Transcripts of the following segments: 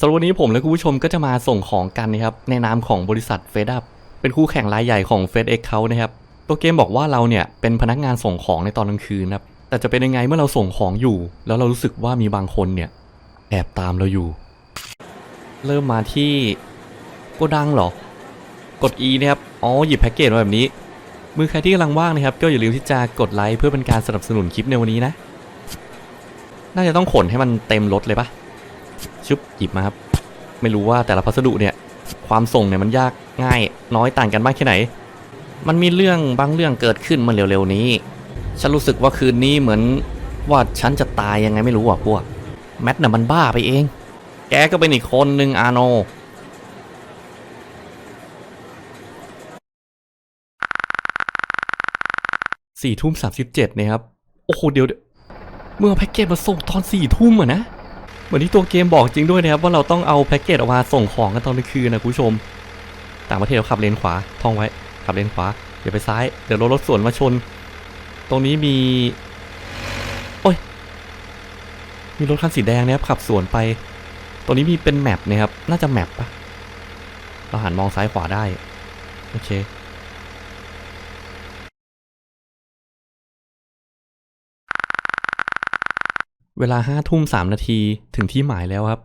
สำหรับวันนี้ผมและคุณผู้ชมก็จะมาส่งของกันนะครับในนามของบริษัทเฟดับเป็นคู่แข่งรายใหญ่ของ FedEx เขานะครับตัวเกมบอกว่าเราเนี่ยเป็นพนักงานส่งของในตอนกลางคืนนะครับแต่จะเป็นยังไงเมื่อเราส่งของอยู่ แล้วเรารู้สึกว่ามีบางคนเนี่ยแอบตามเราอยู่ เริ่มมาที่โกดังเหรอ กด E นะครับอ๋อหยิบแพ็กเกจมาแบบนี้ มือใครที่กำลังว่างนะครับก็อย่าลืมที่จะกดไลค์เพื่อเป็นการสนับสนุนคลิปในวันนี้นะ น่าจะต้องขนให้มันเต็มรถเลยปะ ชุบหยิบมาครับ ไม่รู้ว่าแต่ละพัสดุเนี่ย ความส่งเนี่ยมันยากง่ายน้อยต่างกันมากแค่ไหน มันมีเรื่องบางเรื่องเกิดขึ้นมื่อเร็วๆนี้ ฉันรู้สึกว่าคืนนี้เหมือนว่าฉันจะตายยังไงไม่รู้อะพวกแมทน่ะมันบ้าไปเอง แกก็เป็นอีกคนหนึ่งอาโนสี่ทุ่มสามสิบเจ็ดนะครับ โอ้โห เดี๋ยวเดี๋ยวเมื่อแพ็กเกจมาส่งตอนสี่ทุ่มอะนะ เหมือนที่ตัวเกมบอกจริงด้วยนะครับว่าเราต้องเอาแพ็กเกจออกมาส่งของกันตอนกลางคืนนะคุณผู้ชม ต่างประเทศเราขับเลนขวาท่องไว้ขับเลนขวาอย่าไปซ้ายเดี๋ยวรถรถสวนมาชน ตรงนี้มีโอ้ยมีรถคันสีแดงนะครับขับสวนไป ตรงนี้มีเป็นแมปนะครับน่าจะแมปปะเราหันมองซ้ายขวาได้โอเค เวลาห้าทุ่มสามนาทีถึงที่หมายแล้วครับ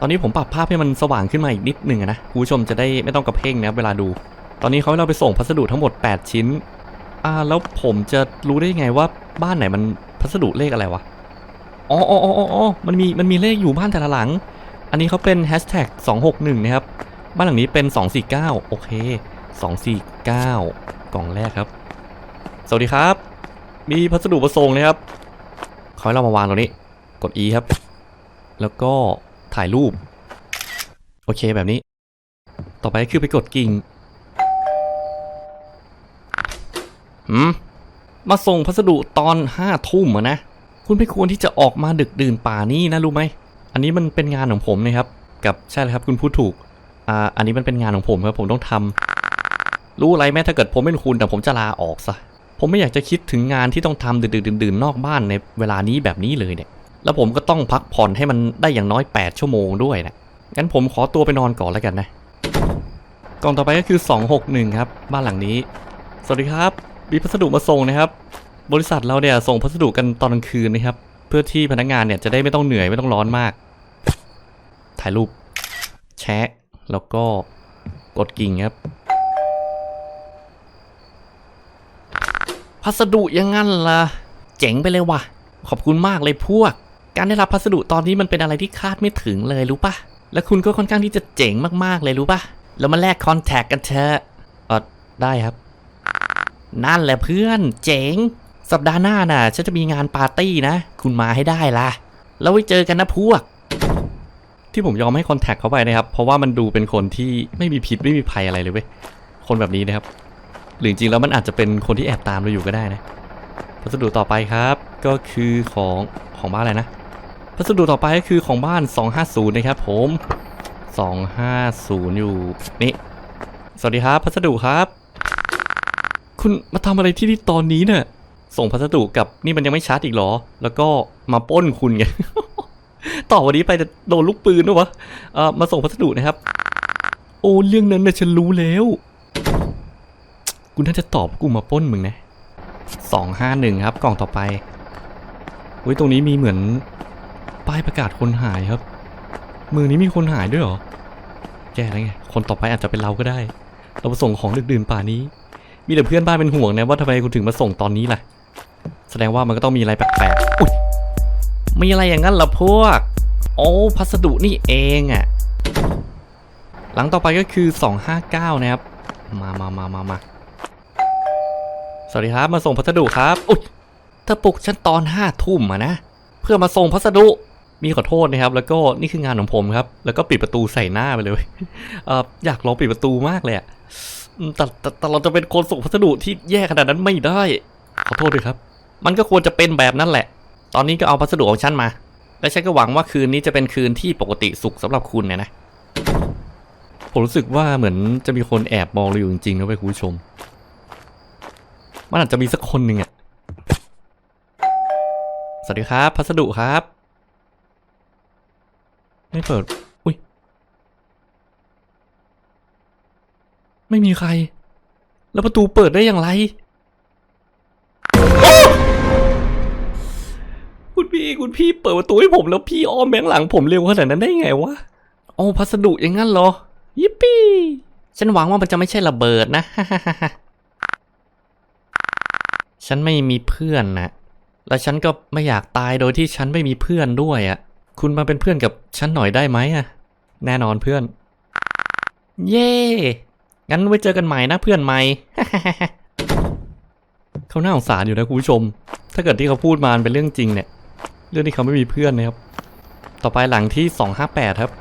ตอนนี้ผมปรับภาพให้มันสว่างขึ้นมาอีกนิดหนึ่งนะคุณผู้ชมจะได้ไม่ต้องกระเพ่งนะเวลาดู ตอนนี้เขาให้เราไปส่งพัสดุทั้งหมด 8 ชิ้น อ่าแล้วผมจะรู้ได้ยังไงว่าบ้านไหนมันพัสดุเลขอะไรวะ อ๋ออ๋ออ๋อออมันมีมันมีเลขอยู่บ้านแต่ละหลัง อันนี้เขาเป็นแฮชแท็ก261นะครับ บ้านหลังนี้เป็น249โอเค249กล่องแรกครับ สวัสดีครับ มีพัสดุประสงค์นะครับ เขาให้เรามาวางตรงนี้ กด E ครับ แล้วก็ถ่ายรูป โอเคแบบนี้ ต่อไปคือไปกดกิ่งหืมมาส่งพัสดุตอนห้าทุ่มอะนะ คุณไม่ควรที่จะออกมาดึกดื่นป่านี้นะรู้ไหม อันนี้มันเป็นงานของผมนะครับ กับใช่เลยครับคุณพูดถูก อ่า อันนี้มันเป็นงานของผมครับผมต้องทำรู้อะไรแม้ถ้าเกิดผมเป็นคุณแต่ผมจะลาออกซะ ผมไม่อยากจะคิดถึงงานที่ต้องทำดึกๆดื่นๆนอกบ้านในเวลานี้แบบนี้เลยเนี่ย แล้วผมก็ต้องพักผ่อนให้มันได้อย่างน้อย 8 ชั่วโมงด้วยนะ งั้นผมขอตัวไปนอนก่อนแล้วกันนะ กล่องต่อไปก็คือ 261 ครับ บ้านหลังนี้ สวัสดีครับ มีพัสดุมาส่งนะครับ บริษัทเราเนี่ยส่งพัสดุกันตอนกลางคืนนะครับ เพื่อที่พนักงานเนี่ยจะได้ไม่ต้องเหนื่อยไม่ต้องร้อนมาก ถ่ายรูป แชะ แล้วก็กดกิ่งครับ พัสดุยังงั้นล่ะ เจ๋งไปเลยว่ะ ขอบคุณมากเลยพวก การได้รับพัสดุตอนนี้มันเป็นอะไรที่คาดไม่ถึงเลยรู้ปะและคุณก็ค่อนข้างที่จะเจ๋งมากๆเลยรู้ปะแล้วมาแลกคอนแทคกันเถอะเออได้ครับ นั่นแหละเพื่อน เจ๋ง สัปดาห์หน้าน่ะฉันจะมีงานปาร์ตี้นะ คุณมาให้ได้ล่ะแล้วไว้เจอกันนะพวก ที่ผมยอมให้คอนแทคเขาไปนะครับ เพราะว่ามันดูเป็นคนที่ไม่มีพิษไม่มีภัยอะไรเลยเว้ย คนแบบนี้นะครับ หรือจริงๆแล้วมันอาจจะเป็นคนที่แอบตามเราอยู่ก็ได้นะพัสดุต่อไปครับก็คือของของบ้านอะไรนะพัสดุต่อไปก็คือของบ้าน 250 นะครับผม 250 อยู่นี่สวัสดีครับ พัสดุครับ คุณมาทำอะไรที่นี่ตอนนี้เนี่ยส่งพัสดุกับนี่มันยังไม่ชัดอีกเหรอ แล้วก็มาป้นคุณไงต่อวันนี้ไปจะโดนลูกปืนด้วยวะเออมาส่งพัสดุนะครับ โอ้เรื่องนั้นนะฉันรู้แล้ว กูน่าจะตอบกูมาป้นมึงนะสองห้าหนึ่งครับ กล่องต่อไปอุ้ยตรงนี้มีเหมือนป้ายประกาศคนหายครับ เมืองนี้มีคนหายด้วยเหรอแย่แล้วไง คนต่อไปอาจจะเป็นเราก็ได้ เรามาส่งของดึกดื่นป่านี้ มีแต่เพื่อนบ้านเป็นห่วงนะว่าทำไมคุณถึงมาส่งตอนนี้ล่ะ แสดงว่ามันก็ต้องมีอะไรแปลกๆอุ้ยมีอะไรอย่างนั้นเหรอพวก โอ้พัสดุนี่เองอะ่ะ หลังต่อไปก็คือ 259 นะครับ มามามามามา สวัสดีครับ มาส่งพัสดุครับ อุ๊ยเธอปลุกฉันตอนห้าทุ่มอะนะ เพื่อมาส่งพัสดุ มีขอโทษนะครับ แล้วก็นี่คืองานของผมครับ แล้วก็ปิดประตูใส่หน้าไปเลยเอออยากลองปิดประตูมากเลยอะแต่แต่แต่เราจะเป็นคนส่งพัสดุที่แย่ขนาดนั้นไม่ได้ ขอโทษด้วยครับ มันก็ควรจะเป็นแบบนั้นแหละ ตอนนี้ก็เอาพัสดุของฉันมา และฉันก็หวังว่าคืนนี้จะเป็นคืนที่ปกติสุขสำหรับคุณเนี่ยนะ ผมรู้สึกว่าเหมือนจะมีคนแอบมองเราอยู่จริงๆนะเว้ยคุณผู้ชม มันอาจจะมีสักคนหนึ่งอะสวัสดีครับ พัสดุครับ ไม่เปิด อุ้ย ไม่มีใคร แล้วประตูเปิดได้อย่างไร คุณพี่คุณพี่เปิดประตูให้ผมแล้วพี่อ้อมแบงหลังผมเร็วขนาดนั้นได้ไงวะโอ้พัสดุอย่างนั้นเหรอ ยิปปี้ ฉันหวังว่ามันจะไม่ใช่ระเบิดนะ ฉันไม่มีเพื่อนนะแล้วฉันก็ไม่อยากตายโดยที่ฉันไม่มีเพื่อนด้วยอะ่ะ คุณมาเป็นเพื่อนกับฉันหน่อยได้ไหมอะ แน่นอนเพื่อน เย่งั้นไว้เจอกันใหม่นะเพื่อนใหม่ เขาหน่าสงสารอยู่นะคุณผู้ชม ถ้าเกิดที่เขาพูดมาเป็นเรื่องจริงเนี่ย เรื่องที่เขาไม่มีเพื่อนนะครับ ต่อไปหลังที่ 258 ครับ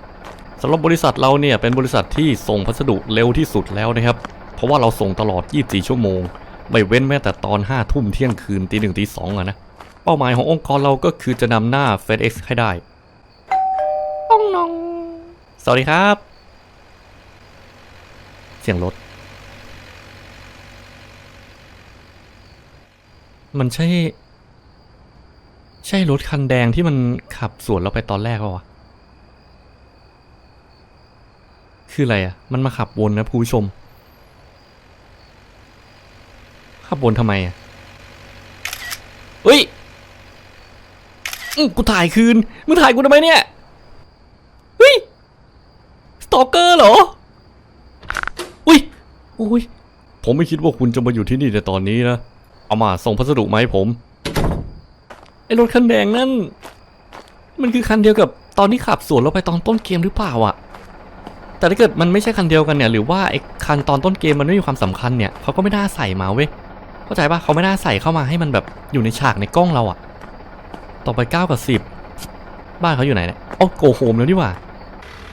สำหรับบริษัทเราเนี่ยเป็นบริษัทที่ส่งพัสดุเร็วที่สุดแล้วนะครับ เพราะว่าเราส่งตลอด 24 ชั่วโมง ไม่เว้นแม้แต่ตอน5ทุ่มเที่ยงคืนตีหนึ่งตีสองอะนะ เป้าหมายขององค์กรเราก็คือจะนำหน้า FedEx ให้ได้ป้องนอง สวัสดีครับ เสียงรถ มันใช่ ใช่รถคันแดงที่มันขับสวนเราไปตอนแรกเปล่าวะคืออะไรอะมันมาขับวนนะผู้ชม ขับวนทำไมอะเฮ้ยกูถ่ายคืน มึงถ่ายกูทำไมเนี่ย เฮ้ย สตอกเกอร์เหรอ อุ้ยอุ้ย ผมไม่คิดว่าคุณจะมาอยู่ที่นี่ในตอนนี้นะ เอามาส่งพัสดุมาให้ผม ไอ้รถคันแดงนั่น มันคือคันเดียวกับตอนที่ขับสวนเราไปตอนต้นเกมหรือเปล่าอะแต่ถ้าเกิดมันไม่ใช่คันเดียวกันเนี่ย หรือว่าไอ้คันตอนต้นเกมมันไม่มีความสำคัญเนี่ยเขาก็ไม่น่าใส่มาเว้ย เข้าใจปะเขาไม่น่าใส่เข้ามาให้มันแบบอยู่ในฉากในกล้องเราอะต่อไป9กับ 10 บ้านเขาอยู่ไหนเนี่ยโอ้โกโฮมแล้วนี่หว่า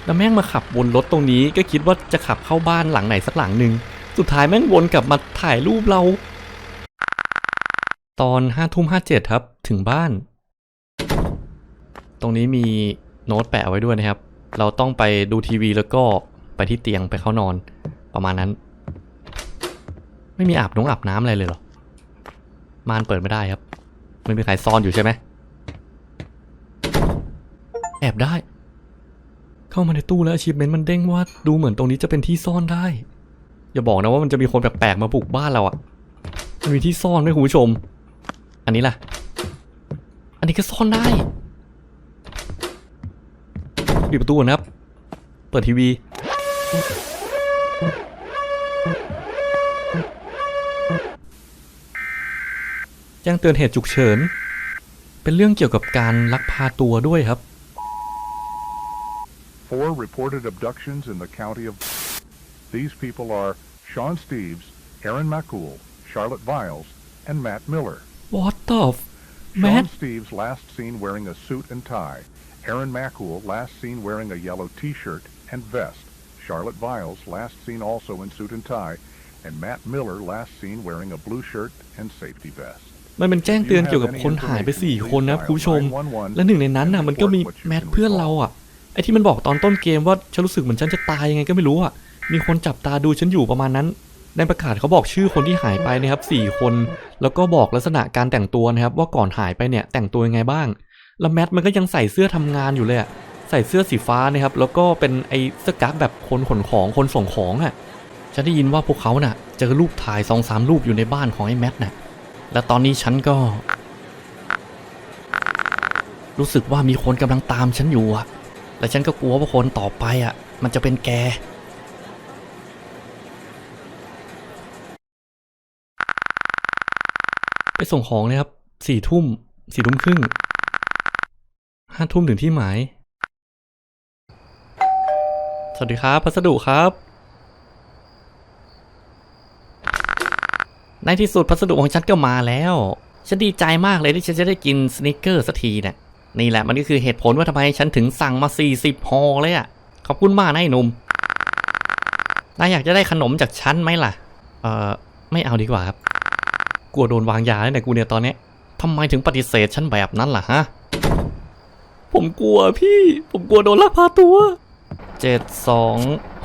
แล้วแม่งมาขับวนรถตรงนี้ก็คิดว่าจะขับเข้าบ้านหลังไหนสักหลังหนึ่งสุดท้ายแม่งวนกลับมาถ่ายรูปเรา ตอนห้าทุ่มห้าเจ็ดครับถึงบ้าน ตรงนี้มีโน้ตแปะไว้ด้วยนะครับ เราต้องไปดูทีวีแล้วก็ไปที่เตียงไปเข้านอนประมาณนั้น ไม่มีอาบน้องอาบน้ำอะไรเลยเหรอม่านเปิดไม่ได้ครับไม่มีใครซ่อนอยู่ใช่ไหมแอบได้ เข้ามาในตู้แล้ว achievement มันเด้งว่าดูเหมือนตรงนี้จะเป็นที่ซ่อนได้ อย่าบอกนะว่ามันจะมีคนแปลกๆมาบุกบ้านเราอะมันมีที่ซ่อนไหมคุณผู้ชม อันนี้ล่ะ อันนี้ก็ซ่อนได้ปิดประตูนะครับ เปิดทีวี แจ้งเตือนเหตุฉุกเฉิน เป็นเรื่องเกี่ยวกับการลักพาตัวด้วยครับ Four reported abductions in the county of. These people are Sean Steves, Aaron McCool, Charlotte Viles, and Matt Miller. What the f- Sean Matt Steves last seen wearing a suit and tie. Aaron McCool last seen wearing a yellow T-shirt and vest. Charlotte Viles last seen also in suit and tie, and Matt Miller last seen wearing a blue shirt and safety vest. มันเป็นแจ้งเตือนเกี่ยวกับคนหายไปสี่คนนะคุณผู้ชม และหนึ่งในนั้นน่ะมันก็มีแมทเพื่อนเราอะไอที่มันบอกตอนต้นเกมว่าฉันรู้สึกเหมือนฉันจะตายยังไงก็ไม่รู้อะมีคนจับตาดูฉันอยู่ประมาณนั้นในประกาศเขาบอกชื่อคนที่หายไปนะครับสี่คน แล้วก็บอกลักษณะการแต่งตัวนะครับ ว่าก่อนหายไปเนี่ยแต่งตัวยังไงบ้าง แล้วแมทมันก็ยังใส่เสื้อทำงานอยู่เลยอะใส่เสื้อสีฟ้านะครับ แล้วก็เป็นไอเสื้อกั๊กแบบคนขนของคนส่งของอะฉันได้ยินว่าพวกเขาน่ะเจอรูปถ่ายสองสามรูปอยู่ในบ้านของไอ้แมทน่ะ และตอนนี้ฉันก็ รู้สึกว่ามีคนกำลังตามฉันอยู่อะและฉันก็กลัวว่าคนต่อไปอะมันจะเป็นแก ไปส่งของเลยครับสี่ทุ่มสี่ทุ่มครึ่งห้าทุ่มถึงที่หมาย สวัสดีครับ พัสดุครับ ในที่สุดพัสดุของฉันก็มาแล้ว ฉันดีใจมากเลยที่ฉันจะได้กินสนิเกอร์สักทีเนี่ยนี่แหละมันก็คือเหตุผลว่าทำไมฉันถึงสั่งมา 40ฮอเลยอะ่ะ ขอบคุณมากนะไอ้หนุ่มนายอยากจะได้ขนมจากฉันไหมล่ะ เอ่อไม่เอาดีกว่าครับ กลัวโดนวางยาแล้วเนี่ยกูเนี่ยตอนนี้ทำไมถึงปฏิเสธฉันแบบนั้นล่ะฮะ ผมกลัวพี่ ผมกลัวโดนลักพาตัวเจ็ดสอง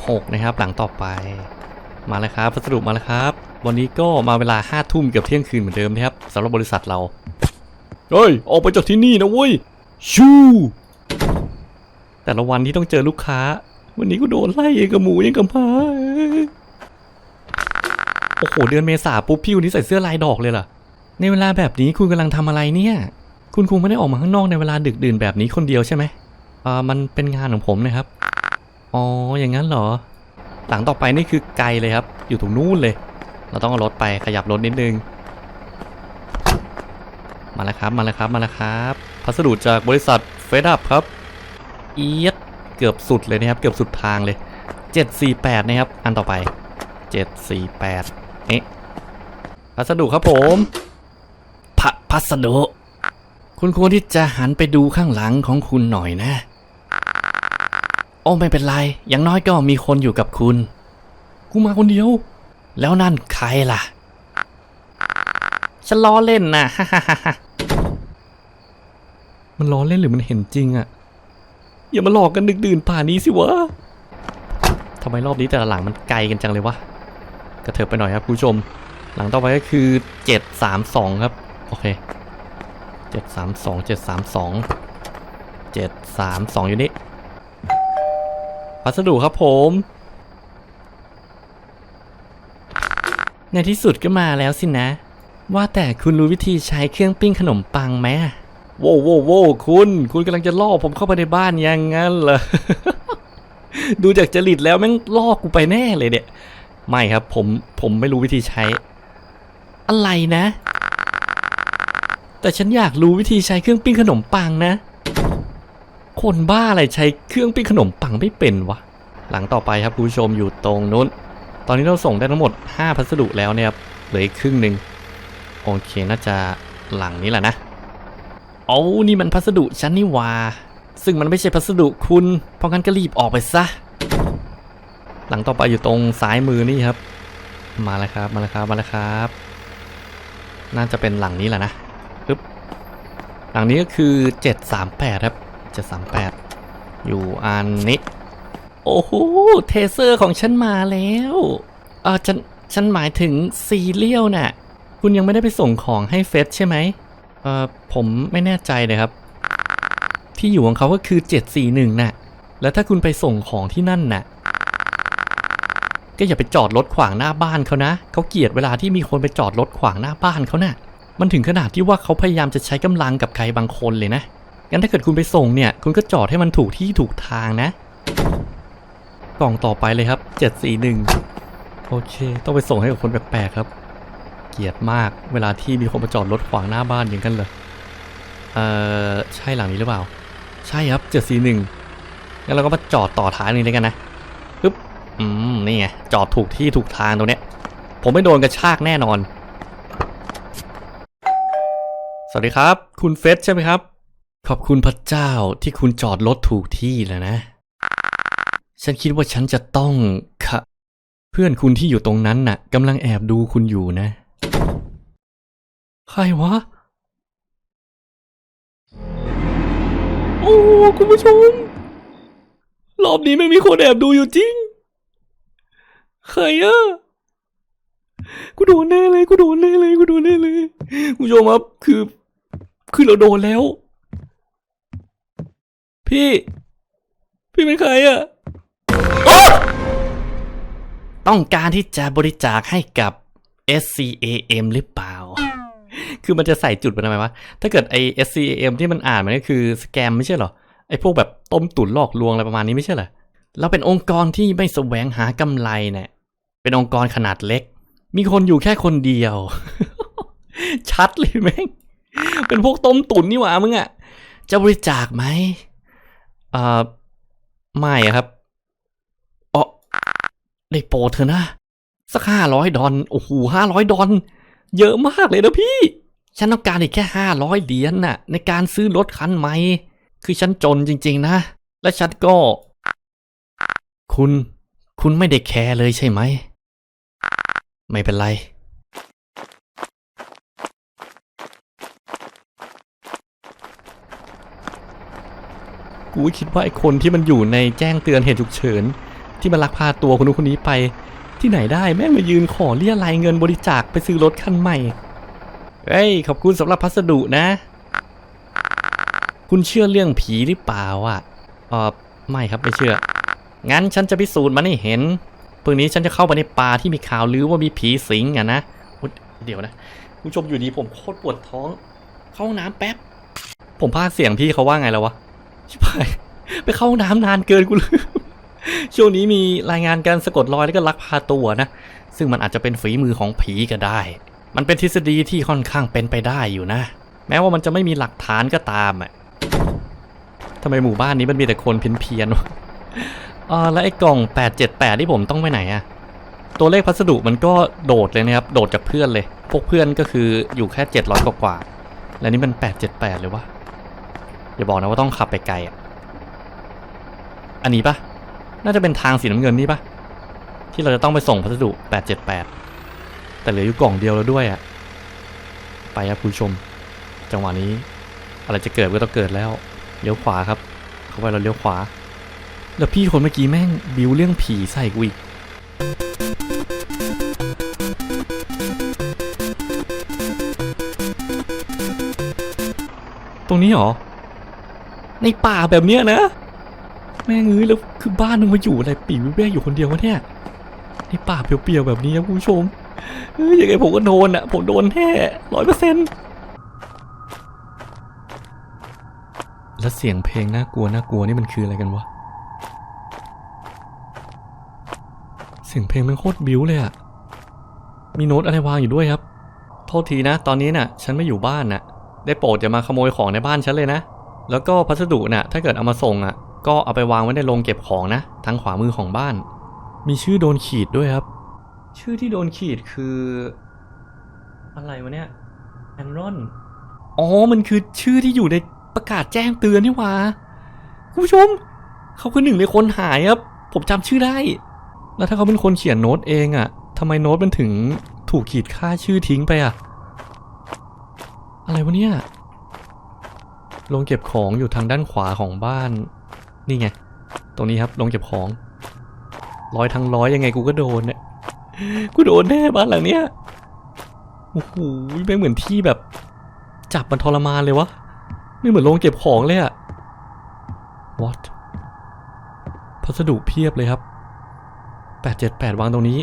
หกนะครับ หลังต่อไป มาเลยครับพัสดุมาแล้วครับ วันนี้ก็มาเวลาห้าทุ่มเกือบเที่ยงคืนเหมือนเดิมนะครับสำหรับบริษัทเรา เฮ้ย ออกไปจากที่นี่นะเว้ย ชูแต่ละวันที่ต้องเจอลูกค้า วันนี้กูโดนไล่เองกับหมูยังกับหมาโอ้โห เดือนเมษาปุ๊บพี่วันนี้ใส่เสื้อลายดอกเลยล่ะ ในเวลาแบบนี้คุณกำลังทำอะไรเนี่ย คุณคงไม่ได้ออกมาข้างนอกในเวลาดึกดื่นแบบนี้คนเดียวใช่ไหมอ่ามันเป็นงานของผมนะครับ อ๋อ อย่างนั้นเหรอ หลังต่อไปนี่คือไกลเลยครับ อยู่ตรงนู้นเลย เราต้องเอารถไปขยับรถนิดนึง มาแล้วครับ มาแล้วครับ มาแล้วครับ พัสดุจากบริษัทเฟดอัพครับ เอียดเกือบสุดเลยนะครับ เกือบสุดทางเลย 748 นะครับ อันต่อไป 748เอ๊ะพัสดุครับผมพะพัสดุ คุณควรที่จะหันไปดูข้างหลังของคุณหน่อยนะ โอ้ไม่เป็นไร อย่างน้อยก็มีคนอยู่กับคุณ กูมาคนเดียว แล้วนั่นใครล่ะ ฉันล้อเล่นนะมันล้อเล่นหรือมันเห็นจริงอะอย่ามาหลอกกันดึกดื่นป่านนี้สิวะทำไมรอบนี้แต่ละหลังมันไกลกันจังเลยวะกระเถิบไปหน่อยครับคุณผู้ชม หลังต่อไปก็คือ732ครับ โอเค732 732 732อยู่นี่พัสดุครับผม ในที่สุดก็มาแล้วสินะ ว่าแต่คุณรู้วิธีใช้เครื่องปิ้งขนมปังไหมอะโว้วโว้วโว้วคุณ คุณกำลังจะล่อผมเข้าไปในบ้านอยังงั้นเหรอ ดูจากจริตแล้วแม่งล่อกูไปแน่เลยเนี่ย ไม่ครับผมผมไม่รู้วิธีใช้ อะไรนะ แต่ฉันอยากรู้วิธีใช้เครื่องปิ้งขนมปังนะ คนบ้าอะไรใช้เครื่องปิ้งขนมปังไม่เป็นวะ หลังต่อไปครับคุณผู้ชมอยู่ตรงนู้น ตอนนี้เราส่งได้ทั้งหมด 5 พัสดุแล้วเนี่ยครับเหลืออีกครึ่งหนึ่งโอเคน่าจะหลังนี้แหละนะโอ้นี่มันพัสดุฉันนี่วาซึ่งมันไม่ใช่พัสดุคุณ เพราะงั้นก็รีบออกไปซะ หลังต่อไปอยู่ตรงซ้ายมือนี่ครับ มาแล้วครับ มาแล้วครับ มาแล้วครับ น่าจะเป็นหลังนี้แหละนะปึ๊บ หลังนี้ก็คือ 738 ครับ 738 อยู่อันนี้ โอ้โห เทเซอร์ของฉันมาแล้วเออฉัน ฉันหมายถึงซีเรียลน่ะ คุณยังไม่ได้ไปส่งของให้เฟสใช่ไหมเออผมไม่แน่ใจเลยครับ ที่อยู่ของเขาก็คือ 741น่ะ แล้วถ้าคุณไปส่งของที่นั่นน่ะ ก็อย่าไปจอดรถขวางหน้าบ้านเขานะ เขาเกลียดเวลาที่มีคนไปจอดรถขวางหน้าบ้านเขาน่ะ มันถึงขนาดที่ว่าเขาพยายามจะใช้กำลังกับใครบางคนเลยนะ งั้นถ้าเกิดคุณไปส่งเนี่ย คุณก็จอดให้มันถูกที่ถูกทางนะ กล่องต่อไปเลยครับ 741 โอเค ต้องไปส่งให้กับคนแปลกๆครับ เกลียดมากเวลาที่มีคนมาจอดรถขวางหน้าบ้านอย่างนั้นเลยเอ่อ ใช่หลังนี้หรือเปล่า ใช่ครับ 741 งั้นเราก็มาจอดต่อท้ายนี้เลยกันนะปึ๊บ อืม นี่ไง จอดถูกที่ถูกทางตรงเนี้ย ผมไม่โดนกระชากแน่นอน สวัสดีครับ คุณเฟสใช่ไหมครับ ขอบคุณพระเจ้าที่คุณจอดรถถูกที่แล้วนะ ฉันคิดว่าฉันจะต้องคะเพื่อนคุณที่อยู่ตรงนั้นน่ะกำลังแอบดูคุณอยู่นะ ใครวะ โอ้ คุณผู้ชม รอบนี้ไม่มีคนแอบดูอยู่จริง ใครอะกูโดนแน่เลยกูโดนแน่เลยกูโดนแน่เลยคุณผู้ชมครับคือ คือเราโดนแล้ว พี่ พี่เป็นใครอะ ต้องการที่จะบริจาคให้กับ SCAM หรือเปล่า คือมันจะใส่จุดไปทำไมวะ ถ้าเกิดไอ SCAM ที่มันอ่านมันก็คือสแกมไม่ใช่เหรอ ไอพวกแบบต้มตุ๋นหลอกลวงอะไรประมาณนี้ไม่ใช่เหรอ เราเป็นองค์กรที่ไม่แสวงหากำไรเนี่ย เป็นองค์กรขนาดเล็ก มีคนอยู่แค่คนเดียว ชัดเลยแม่ง เป็นพวกต้มตุ๋นนี่หว่ามึงอะจะบริจาคไหมเอ่อ ไม่อะครับ ได้โปรดเถอะนะ สักห้าร้อยดอลโอ้โหห้าร้อยดอลเยอะมากเลยนะพี่ ฉันต้องการอีกแค่ห้าร้อยเหรียญน่ะ ในการซื้อรถคันใหม่คือฉันจนจริง ๆ นะ และฉันก็ คุณ คุณไม่ได้แคร์เลยใช่ไหม ไม่เป็นไรกูคิดว่าไอ้คนที่มันอยู่ในแจ้งเตือนเหตุฉุกเฉิน ที่มันลักพาตัวคนนู้นคนนี้ไป ที่ไหนได้แม่งมายืนขอเรียรายเงินบริจาคไปซื้อรถคันใหม่ เฮ้ย ขอบคุณสำหรับพัสดุนะ คุณเชื่อเรื่องผีหรือเปล่าอะเออไม่ครับไม่เชื่อ งั้นฉันจะพิสูจน์มันให้เห็นพรุ่งนี้ฉันจะเข้าไปในป่าที่มีข่าวลือว่ามีผีสิงอะนะเดี๋ยวนะคุณผู้ชมอยู่ดีผมโคตรปวดท้อง เข้าห้องน้ำแป๊บ ผมพากเสียงพี่เขาว่าไงแล้ววะชิบหายไปเข้าห้องน้ำนานเกินกูลืม ช่วงนี้มีรายงานการสะกดรอยแล้วก็ลักพาตัวนะ ซึ่งมันอาจจะเป็นฝีมือของผีก็ได้ มันเป็นทฤษฎีที่ค่อนข้างเป็นไปได้อยู่นะ แม้ว่ามันจะไม่มีหลักฐานก็ตามอะทำไมหมู่บ้านนี้มันมีแต่คนเพี้ยนๆวะอ่าแล้วไอ้กล่อง 878 ที่ผมต้องไปไหนอะตัวเลขพัสดุมันก็โดดเลยนะครับ โดดจากเพื่อนเลย พวกเพื่อนก็คืออยู่แค่ 700 กว่ากว่าแล้วนี่มัน 878 เลยวะ อย่าบอกนะว่าต้องขับไปไกลอะอันนี้ปะ น่าจะเป็นทางสีน้ำเงินนี่ปะที่เราจะต้องไปส่งพัสดุ 878 แต่เหลืออยู่กล่องเดียวแล้วด้วยอะไปครับคุณชม จังหวะนี้ อะไรจะเกิดก็ต้องเกิดแล้วเลี้ยวขวาครับ เข้าไปเราเลี้ยวขวา แล้วพี่คนเมื่อกี้แม่งบิวเรื่องผีใส่กูอีกตรงนี้เหรอ ในป่าแบบเนี้ยนะ แม่งเอ้ยแล้วคือบ้านมึงมาอยู่อะไรปีวิเวกอยู่คนเดียววะเนี่ยในป่าเปลี่ยวๆแบบนี้ครับคุณผู้ชมเอ้ยยังไงผมก็โดนอะ ผมโดนแท้ร้อยเปอร์เซ็นต์แล้วเสียงเพลงน่ากลัวน่ากลัวนี่มันคืออะไรกันวะ เสียงเพลงมันโคตรบิ้วเลยอะมีโน้ตอะไรวางอยู่ด้วยครับ โทษทีนะ ตอนนี้น่ะ ฉันไม่อยู่บ้านน่ะ ได้โปรดอย่ามาขโมยของในบ้านฉันเลยนะ แล้วก็พัสดุน่ะ ถ้าเกิดเอามาส่งอะ ก็เอาไปวางไว้ในโรงเก็บของนะทางขวามือของบ้าน มีชื่อโดนขีดด้วยครับ ชื่อที่โดนขีดคือ อะไรวะเนี่ยแอนรอนอ๋อ มันคือชื่อที่อยู่ในประกาศแจ้งเตือนนี่หว่าคุณผู้ชม เขาคือหนึ่งในคนหายครับ ผมจำชื่อได้ แล้วถ้าเขาเป็นคนเขียนโน้ตเองอะทำไมโน้ตมันถึงถูกขีดค่าชื่อทิ้งไปอะอะไรวะเนี่ยโรงเก็บของอยู่ทางด้านขวาของบ้าน นี่ไง ตรงนี้ครับโรงเก็บของร้อยทั้งร้อยยังไงกูก็โดนเนี่ยกูโดนแน่บ้านหลังเนี้ยโอ้โหไม่เหมือนที่แบบ จับมันทรมานเลยวะไม่เหมือนโรงเก็บของเลยอะ what พัสดุเพียบเลยครับ878วางตรงนี้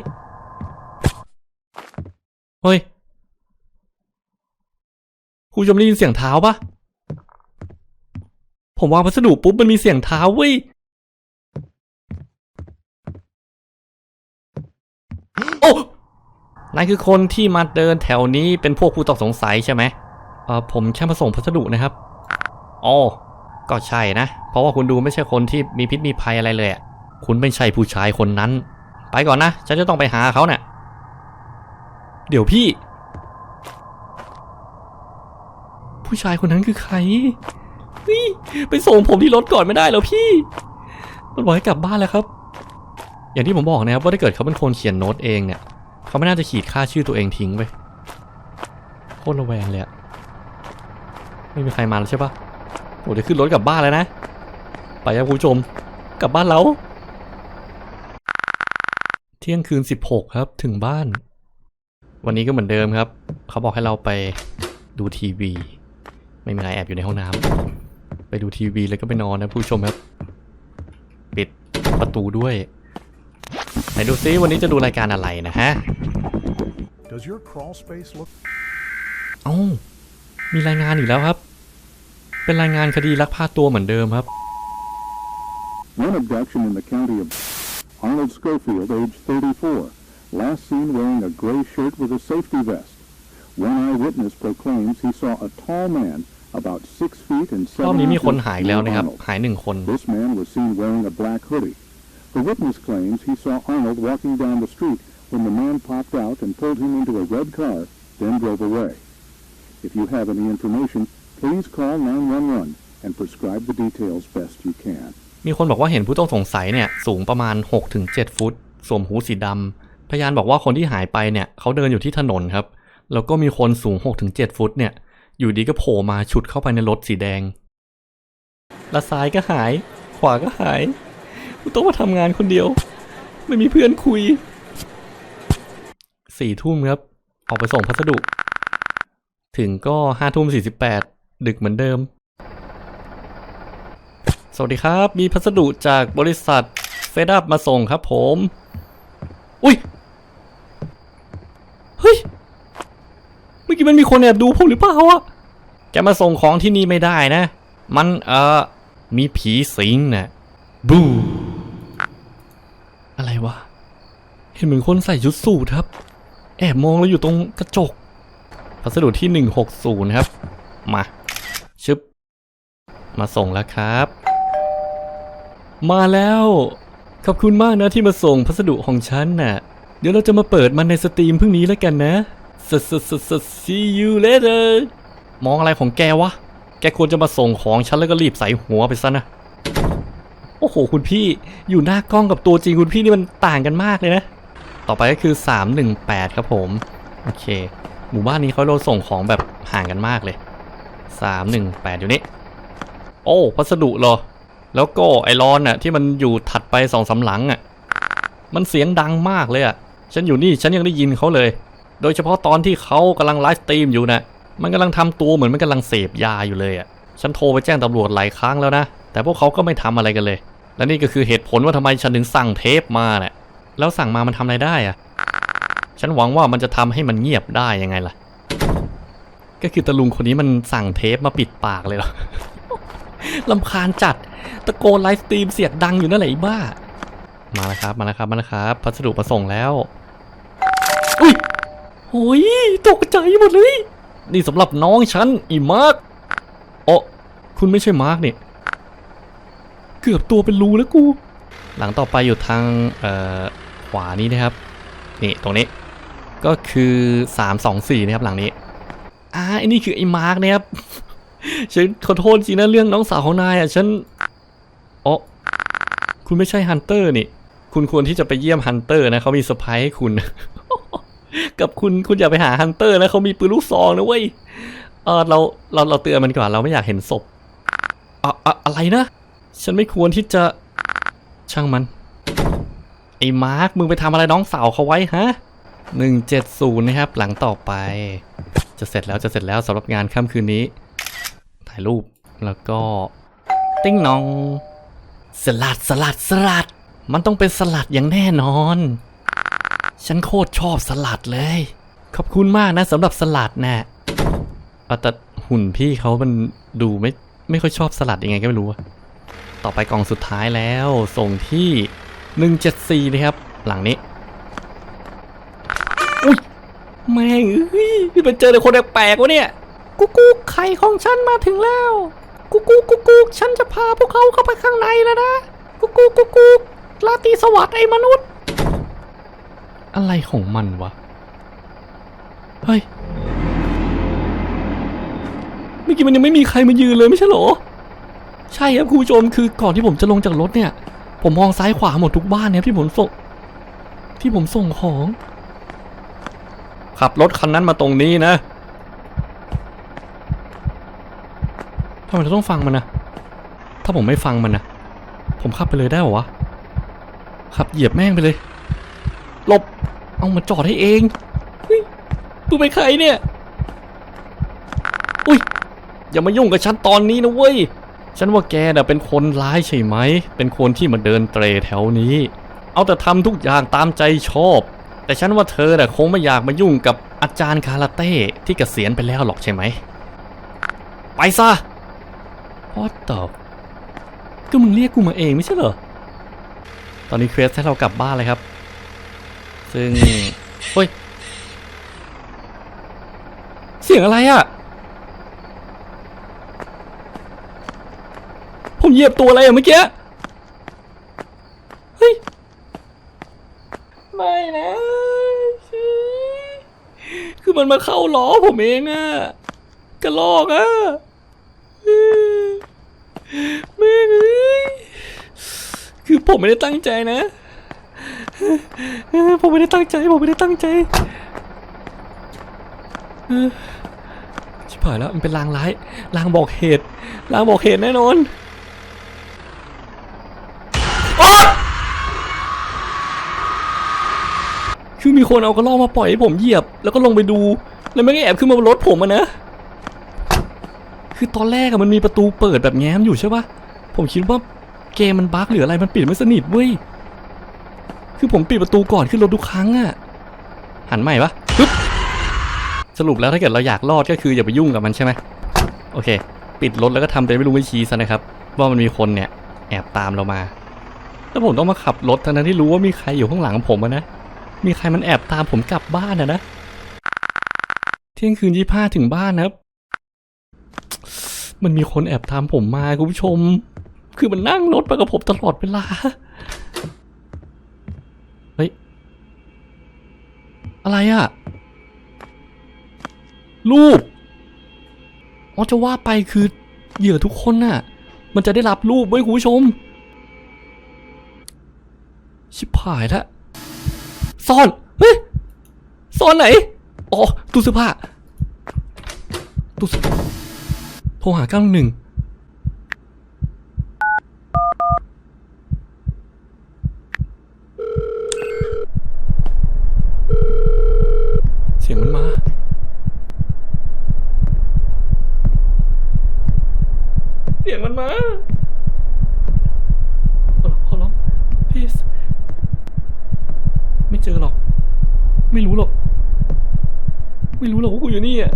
เฮ้ยคุณผู้ชมได้ยินเสียงเท้าปะ ผมวางพัสดุปุ๊บมันมีเสียงเท้าเว้ย โอ้นายคือคนที่มาเดินแถวนี้เป็นพวกผู้ต้องสงสัยใช่ไหมเออผมแค่มาส่งพัสดุนะครับอ๋อก็ใช่นะ เพราะว่าคุณดูไม่ใช่คนที่มีพิษมีภัยอะไรเลยอะคุณไม่ใช่ผู้ชายคนนั้น ไปก่อนนะ ฉันจะต้องไปหาเขาเนะ่ะเดี๋ยวพี่ ผู้ชายคนนั้นคือใคร เฮ้ยไปส่งผมที่รถก่อนไม่ได้เหรอพี่มันบอกให้กลับบ้านแล้วครับ อย่างที่ผมบอกนะครับว่าถ้าเกิดเขาเป็นคนเขียนโน้ตเองเนี่ย เขาไม่น่าจะขีดค่าชื่อตัวเองทิ้งไปโคตรระแวงเลยอะไม่มีใครมาแล้วใช่ปะโอ้เดี๋ยวขึ้นรถกลับบ้านแล้วนะ ไปครับคุณผู้ชม กลับบ้านเราเที่ยงคืน 16 ครับถึงบ้าน วันนี้ก็เหมือนเดิมครับ เขาบอกให้เราไปดูทีวี ไม่มีใครแอบอยู่ในห้องน้ำ ไปดูทีวีแล้วก็ไปนอนนะผู้ชมครับ ปิดประตูด้วยไหนดูซิวันนี้จะดูรายการอะไรนะฮะ Does your crawl space look เอ้ามีรายงานอีกแล้วครับ เป็นรายงานคดีลักพาตัวเหมือนเดิมครับ One abduction in the county of Arnold Schofield, age 34, last seen wearing a gray shirt with a safety vest. One eyewitness proclaims he saw a tall man about six feet and รอบ seven นี้มีคน inches หายแล้ว near นะครับ Arnold. หายหนึ่งคน This man was seen wearing a black hoodie. The witness claims he saw Arnold walking down the street when the man popped out and pulled him into a red car, then drove away. If you have any information, please call 911 and prescribe the details best you can. มีคนบอกว่าเห็นผู้ต้องสงสัยเนี่ยสูงประมาณ 6-7 ฟุต สวมหูสีดำ พยานบอกว่าคนที่หายไปเนี่ยเขาเดินอยู่ที่ถนนครับ แล้วก็มีคนสูง 6-7 ฟุตเนี่ย อยู่ดีก็โผล่มาฉุดเข้าไปในรถสีแดง และซ้ายก็หาย ขวาก็หาย กูต้องมาทำงานคนเดียว ไม่มีเพื่อนคุย สี่ทุ่มครับ ออกไปส่งพัสดุ ถึงก็ห้าทุ่มสี่สิบแปดดึกเหมือนเดิม สวัสดีครับ มีพัสดุจากบริษัทเฟดับมาส่งครับผม อุ้ย เฮ้ย มื่อกี้มันมีคนแอบดูผมหรือเปล่าอะแกมาส่งของที่นี่ไม่ได้นะ มันเอ่อมีผีสิงนะบูอะไรวะ เห็นเหมือนคนใส่ชุดสูทครับ แอบมองเราอยู่ตรงกระจก พัสดุที่ 160 ครับ มา ชึบ มาส่งแล้วครับ มาแล้ว ขอบคุณมากนะที่มาส่งพัสดุของฉันน่ะ เดี๋ยวเราจะมาเปิดมันในสตรีมพรุ่งนี้แล้วกันนะสสสส see you later มองอะไรของแกวะ แกควรจะมาส่งของฉันแล้วก็รีบใส่หัวไปซะนะ โอ้โห คุณพี่อยู่หน้ากล้องกับตัวจริงคุณพี่นี่มันต่างกันมากเลยนะ ต่อไปก็คือ 318 ครับผม โอเค หมู่บ้านนี้เขาเราส่งของแบบห่างกันมากเลย 318 อยู่นี่ โอ้พัสดุเหรอ แล้วก็ไอรอนน่ะที่มันอยู่ถัดไปสองสาหลังอะ มันเสียงดังมากเลยอะ ฉันอยู่นี่ฉันยังได้ยินเขาเลย โดยเฉพาะตอนที่เขากำลังไลฟ์สตรีมอยู่นะ มันกำลังทำตัวเหมือนมันกำลังเสพยาอยู่เลยอะ ฉันโทรไปแจ้งตำรวจหลายครั้งแล้วนะ แต่พวกเขาก็ไม่ทำอะไรกันเลย และนี่ก็คือเหตุผลว่าทำไมฉันถึงสั่งเทปมาเนะ่ะแล้วสั่งมามันทำอะไรได้อะ ฉันหวังว่ามันจะทำให้มันเงียบได้ยังไงล่ะ ก็คือตะลุงคนนี้มันสั่งเทปมาปิดปากเลยเหรอลำคาญจัด ตะโกนไลฟ์สตรีมเสียงดังอยู่นั่นแหละไอ้บ้า มาแล้วครับ มาแล้วครับ มาแล้วครับ พัสดุมาส่งแล้ว โอ้ยตกใจหมดเลย นี่สำหรับน้องฉันอีมาร์คโอ้คุณไม่ใช่มาร์คนี่ย เกือบตัวเป็นรูแล้วกู หลังต่อไปอยู่ทางเอ่อขวานี้นะครับ นี่ตรงนี้ ก็คือ 324 นะครับหลังนี้ อ่าไอ้นี่คือไอ้มาร์กนะครับ ฉันขอโทษจริงนะเรื่องน้องสาวของนายอะฉันอ๋อคุณไม่ใช่ฮันเตอร์นี่ คุณควรที่จะไปเยี่ยมฮันเตอร์นะเขามีเซอร์ไพรส์ให้คุณ กับคุณคุณอย่าไปหาฮันเตอร์นะเขามีปืนลูกซองนะเว้ยเออเราเราเราเตือนมันก่อนเราไม่อยากเห็นศพอะอะอะไรนะ ฉันไม่ควรที่จะช่างมัน ไอ้มาร์คมึงไปทำอะไรน้องสาวเขาไว้ฮะหนึ่งเจ็ดศูนย์นะครับ หลังต่อไป จะเสร็จแล้วจะเสร็จแล้วสำหรับงานค่ำคืนนี้ ถ่ายรูปแล้วก็ ติ้งนอง สลัดสลัดสลัด มันต้องเป็นสลัดอย่างแน่นอน ฉันโคตรชอบสลัดเลย ขอบคุณมากนะสำหรับสลัดนะเอาแต่หุ่นพี่เขามันดูไม่ไม่ค่อยชอบสลัดยังไงก็ไม่รู้อะต่อไปกล่องสุดท้ายแล้วส่งที่ 174 นะครับ หลังนี้ อุ้ยแม่งเอ้ยพี่ไปเจอแต่คนแปลกๆวะเนี่ย กุ๊กกุ๊กไข่ของฉันมาถึงแล้ว กุ๊กกุ๊กกุ๊กกุ๊กฉันจะพาพวกเขาเข้าไปข้างในแล้วนะ กุ๊กกุ๊กกุ๊กกุ๊กลาตีสวัสดิ์ไอ้มนุษย์ อะไรของมันวะ เฮ้ย เมื่อกี้มันยังไม่มีใครมายืนเลยไม่ใช่เหรอ ใช่ครับคุณผู้ชมคือก่อนที่ผมจะลงจากรถเนี่ย ผมมองซ้ายขวาหมดทุกบ้านเนี่ยที่ผมส่ง ที่ผมส่งของ ขับรถคันนั้นมาตรงนี้นะทำไมเราต้องฟังมันนะ ถ้าผมไม่ฟังมันนะ ผมขับไปเลยได้เหรอวะ ขับเหยียบแม่งไปเลย หลบ เอามาจอดให้เองเฮ้ยมึงเป็นใครเนี่ย อุ้ย อย่ามายุ่งกับฉันตอนนี้นะเว้ย ฉันว่าแกน่ะเป็นคนร้ายใช่ไหม เป็นคนที่มาเดินเตรแถวนี้ เอาแต่ทำทุกอย่างตามใจชอบ แต่ฉันว่าเธอน่ะคงไม่อยากมายุ่งกับอาจารย์คาราเต้ที่เกษียณไปแล้วหรอกใช่ไหม ไปซะพอตอบก็มึงเรียกกูมาเองไม่ใช่เหรอ ตอนนี้เควสให้เรากลับบ้านเลยครับ ซึ่งเฮ้ย เสียงอะไรอะ่ะ ผมเหยียบตัวอะไรอะเมื่อกี้ เฮ้ย ไม่นะ คือมันมาเข้าล้อผมเองอะกระลอกอะแม่งเอ้ยคือผมไม่ได้ตั้งใจนะ ผมไม่ได้ตั้งใจ ผมไม่ได้ตั้งใจชิบหายแล้วมันเป็นลางร้ายลางบอกเหตุลางบอกเหตุแน่นอนคือมีคนเอากระรอกมาปล่อยให้ผมเหยียบ แล้วก็ลงไปดู แล้วไม่งก็แอบขึ้นมาบนรถผมอะนะ คือตอนแรกอะมันมีประตูเปิดแบบแง้มอยู่ใช่ปะผมคิดว่าเกมมันบั๊กหรืออะไรมันปิดไม่สนิทเว้ย คือผมปิดประตูก่อนขึ้นรถทุกครั้งอะหันใหม่ปะปึ๊บสรุปแล้วถ้าเกิดเราอยากรอดก็คืออย่าไปยุ่งกับมันใช่ไหมโอเค ปิดรถแล้วก็ทำเป็นไม่รู้ไม่ชี้ซะนะครับ ว่ามันมีคนเนี่ย แอบตามเรามา แล้วผมต้องมาขับรถทั้งนั้นที่รู้ว่ามีใครอยู่ข้างหลังผมนะมีใครมันแอบตามผมกลับบ้านอะนะเที่ยงคืนยี่ห้าถึงบ้านนะครับ มันมีคนแอบตามผมมาคุณผู้ชม คือมันนั่งรถมากับผมตลอดเวลา อะไรอะรูปอ๋อจะว่าไปคือเหยื่อทุกคนน่ะ มันจะได้รับรูปไว้คุณผู้ชม ชิบหายแล้วซ่อนเฮ้ยซ่อนไหน อ๋อตู้เสื้อผ้าตู้เสื้อโทรหาเก้าหนึ่ง เสียงมันมา เสียงมันมาขอร้องขอร้องพีสไม่เจอหรอก ไม่รู้หรอก ไม่รู้หรอกว่ากูอยู่นี่อะ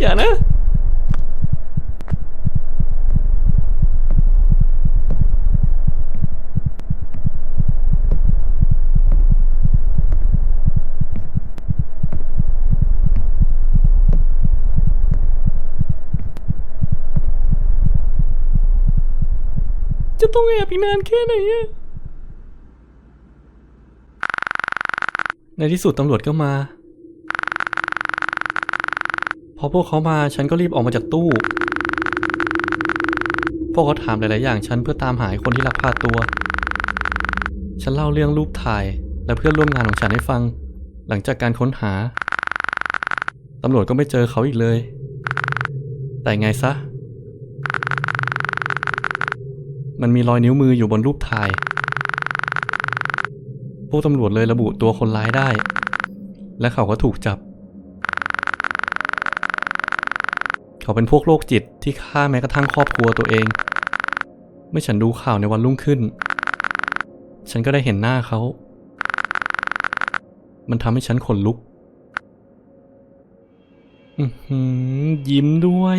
อย่านะ จะต้องแอบอีกนานแค่ไหนอะในที่สุดตำรวจก็มา พอพวกเขามาฉันก็รีบออกมาจากตู้ พวกเขาถามหลาย ๆ อย่างฉันเพื่อตามหาคนที่ลักพาตัว ฉันเล่าเรื่องรูปถ่ายและเพื่อนร่วมงานของฉันให้ฟัง หลังจากการค้นหา ตำรวจก็ไม่เจอเขาอีกเลย แต่ไงซะ มันมีรอยนิ้วมืออยู่บนรูปถ่าย พวกตำรวจเลยระบุตัวคนร้ายได้ และเขาก็ถูกจับ เขาเป็นพวกโรคจิตที่ฆ่าแม้กระทั่งครอบครัวตัวเอง เมื่อฉันดูข่าวในวันรุ่งขึ้น ฉันก็ได้เห็นหน้าเขา มันทำให้ฉันขนลุกยิ้มด้วย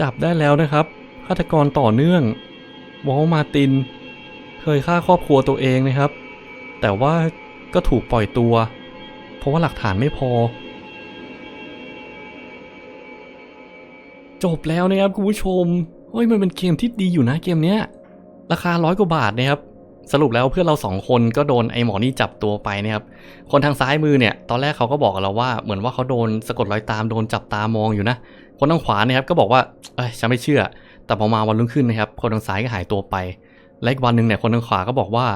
จับได้แล้วนะครับฆาตกรต่อเนื่อง วอลมาติน เคยฆ่าครอบครัวตัวเองนะครับ แต่ว่าก็ถูกปล่อยตัว เพราะว่าหลักฐานไม่พอ จบแล้วนะครับคุณผู้ชมเฮ้ยมันเป็นเกมที่ดีอยู่นะเกมเนี้ย ราคาร้อยกว่าบาทนะครับสรุปแล้วเพื่อนเราสองคนก็โดนไอ้หมอนี่จับตัวไปนะครับ คนทางซ้ายมือเนี่ย ตอนแรกเขาก็บอกกับเราว่าเหมือนว่าเขาโดนสะกดรอยตามโดนจับตามองอยู่นะ คนทางขวาเนี่ยครับก็บอกว่าเอ้ยฉันไม่เชื่อ แต่พอมาวันรุ่งขึ้นนะครับ คนทางซ้ายก็หายตัวไปและอีกวันหนึ่งเนี่ยคนทางขวาก็บอกว่า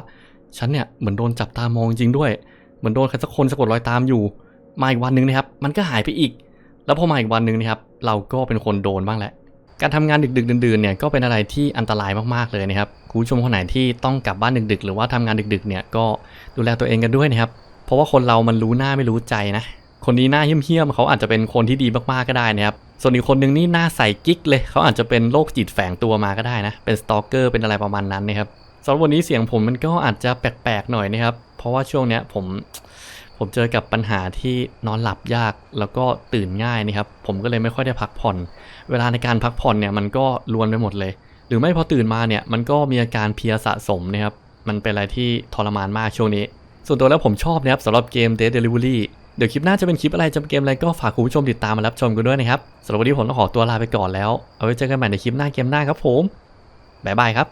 ฉันเนี่ยเหมือนโดนจับตามองจริงด้วย เหมือนโดนใครสักคนสะกดรอยตามอยู่ มาอีกวันหนึ่งนะครับ มันก็หายไปอีก แล้วพอมาอีกวันหนึ่งนะครับ เราก็เป็นคนโดนบ้างแหละ การทำงานดึกๆดื่นๆเนี่ยก็เป็นอะไรที่อันตรายมากๆเลยนะครับคุณผู้ชมคนไหนที่ต้องกลับบ้านดึกๆ หรือว่าทำงานดึกๆเนี่ยก็ดูแลตัวเองกันด้วยนะครับ เพราะว่าคนเรามันรู้หน้าไม่รู้ใจนะ คนนี้หน้าเหี้ยมๆเขาอาจจะเป็นคนที่ดีมากๆก็ได้นะครับ ส่วนอีกคนนึงนี่หน้าใสกิ๊กเลยเขาอาจจะเป็นโรคจิตแฝงตัวมาก็ได้นะ เป็นสตอกเกอร์เป็นอะไรประมาณนั้นนะครับสำหรับวันนี้เสียงผมมันก็อาจจะแปลกๆหน่อยนะครับ เพราะว่าช่วงเนี้ยผมผมเจอกับปัญหาที่นอนหลับยากแล้วก็ตื่นง่ายนะครับ ผมก็เลยไม่ค่อยได้พักผ่อน เวลาในการพักผ่อนเนี่ยมันก็ลวนไปหมดเลย หรือไม่พอตื่นมาเนี่ยมันก็มีอาการเพียสะสมนะครับ มันเป็นอะไรที่ทรมานมากช่วงนี้ ส่วนตัวแล้วผมชอบนะครับสำหรับเกม Dead Delivery เดี๋ยวคลิปหน้าจะเป็นคลิปอะไรจะเป็นเกมอะไรก็ฝากคุณผู้ชมติดตามมารับชมกันด้วยนะครับสำหรับวันนี้ผมต้องขอตัวลาไปก่อนแล้ว เอาไว้เจอกันใหม่ในคลิปหน้าเกมหน้าครับผมบ๊ายบายครับ